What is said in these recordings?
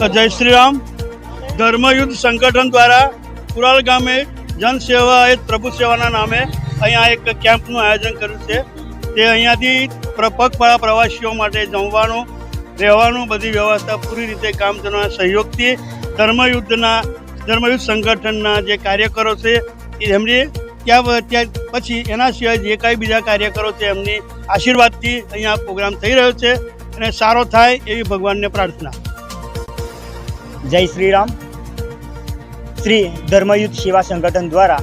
તો જય શ્રી રામ ધર્મયુદ્ધ સંગઠન દ્વારા કુરાલ ગામે જનસેવા એ પ્રભુ સેવાના નામે અહીંયા એક કેમ્પનું આયોજન કર્યું છે. તે અહીંયાથી પગપાળા પ્રવાસીઓ માટે જમવાનું, રહેવાનું બધી વ્યવસ્થા પૂરી રીતે ગામજનોના સહયોગથી ધર્મયુદ્ધના, ધર્મયુદ્ધ સંગઠનના જે કાર્યકરો છે એમની ત્યાં ત્યાં પછી એના સિવાય જે કાંઈ બીજા કાર્યકરો છે, એમની આશીર્વાદથી અહીંયા પ્રોગ્રામ થઈ રહ્યો છે અને સારો થાય એવી ભગવાનને પ્રાર્થના. જય શ્રી રામ શ્રી ધર્મયુદ્ધ સેવા સંગઠન દ્વારા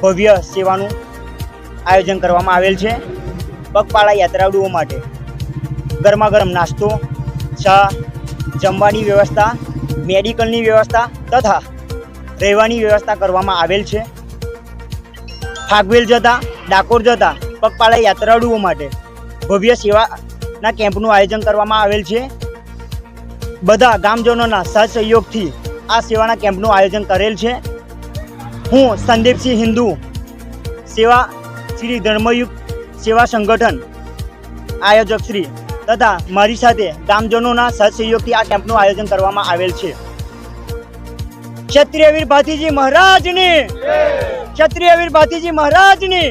ભવ્ય સેવાનું આયોજન કરવામાં આવેલ છે. પગપાળા યાત્રાળુઓ માટે ગરમાગરમ નાસ્તો, ચા, જમવાની વ્યવસ્થા, મેડિકલની વ્યવસ્થા તથા રહેવાની વ્યવસ્થા કરવામાં આવેલ છે. ફાગવેલ જતા, ડાકોર જતા પગપાળા યાત્રાળુઓ માટે ભવ્ય સેવાના કેમ્પનું આયોજન કરવામાં આવેલ છે. બધા ગામજનોના સહસહયોગથી આ સેવાના કેમ્પનું આયોજન કરેલ છે. હું સંદીપસિંહ હિન્દુ, સેવા શ્રી ધર્મયુગ સેવા સંગઠન આયોજક શ્રી તથા મારી સાથે ગામજનોના સહસહયોગથી આ કેમ્પનું આયોજન કરવામાં આવેલ છે. ક્ષત્રિય વીર ભાતીજી મહારાજની, ક્ષત્રિય વીર ભાતીજી મહારાજની